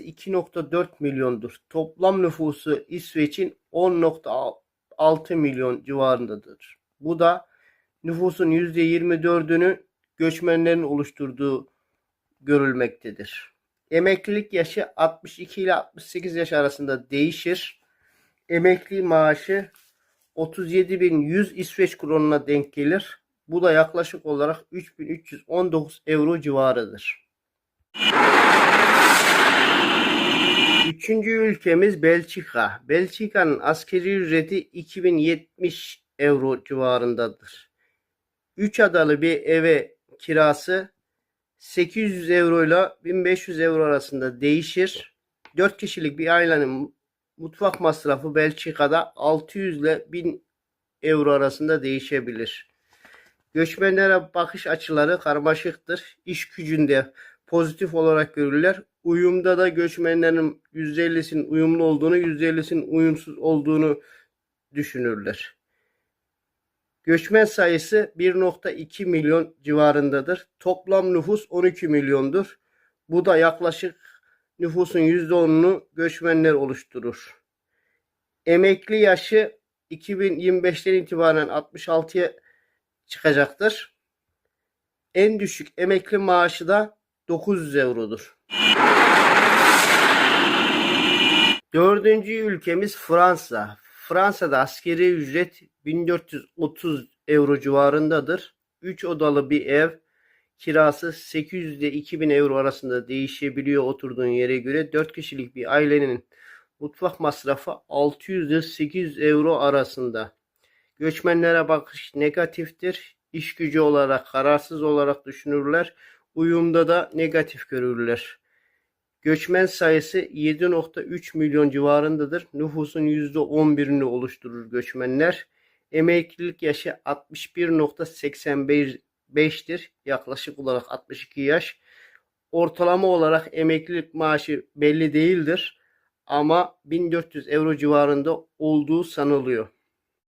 2.4 milyondur. Toplam nüfusu İsveç'in 10.6 milyon civarındadır. Bu da nüfusun %24'ünü göçmenlerin oluşturduğu görülmektedir. Emeklilik yaşı 62 ile 68 yaş arasında değişir. Emekli maaşı 37.100 İsveç kronuna denk gelir. Bu da yaklaşık olarak 3319 euro civarıdır. Üçüncü ülkemiz Belçika. Belçika'nın askeri ücreti 2070 euro civarındadır. 3 adalı bir eve kirası 800 euro ile 1500 euro arasında değişir. 4 kişilik bir ailenin mutfak masrafı Belçika'da 600 ile 1000 euro arasında değişebilir. Göçmenlere bakış açıları karmaşıktır. İş gücünde pozitif olarak görürler. Uyumda da göçmenlerin %50'sinin uyumlu olduğunu, %50'sinin uyumsuz olduğunu düşünürler. Göçmen sayısı 1.2 milyon civarındadır. Toplam nüfus 12 milyondur. Bu da yaklaşık nüfusun %10'unu göçmenler oluşturur. Emekli yaşı 2025'ten itibaren 66'ya çıkacaktır. En düşük emekli maaşı da 900 eurodur. Dördüncü ülkemiz Fransa. Fransa'da askeri ücret 1430 euro civarındadır. 3 odalı bir ev kirası 800 ile 2000 euro arasında değişebiliyor oturduğun yere göre. 4 kişilik bir ailenin mutfak masrafı 600 ile 800 euro arasında. Göçmenlere bakış negatiftir. İş gücü olarak kararsız olarak düşünürler. Uyumda da negatif görürler. Göçmen sayısı 7.3 milyon civarındadır. Nüfusun %11'ini oluşturur göçmenler. Emeklilik yaşı 61.85'tir. Yaklaşık olarak 62 yaş. Ortalama olarak emeklilik maaşı belli değildir. Ama 1400 euro civarında olduğu sanılıyor.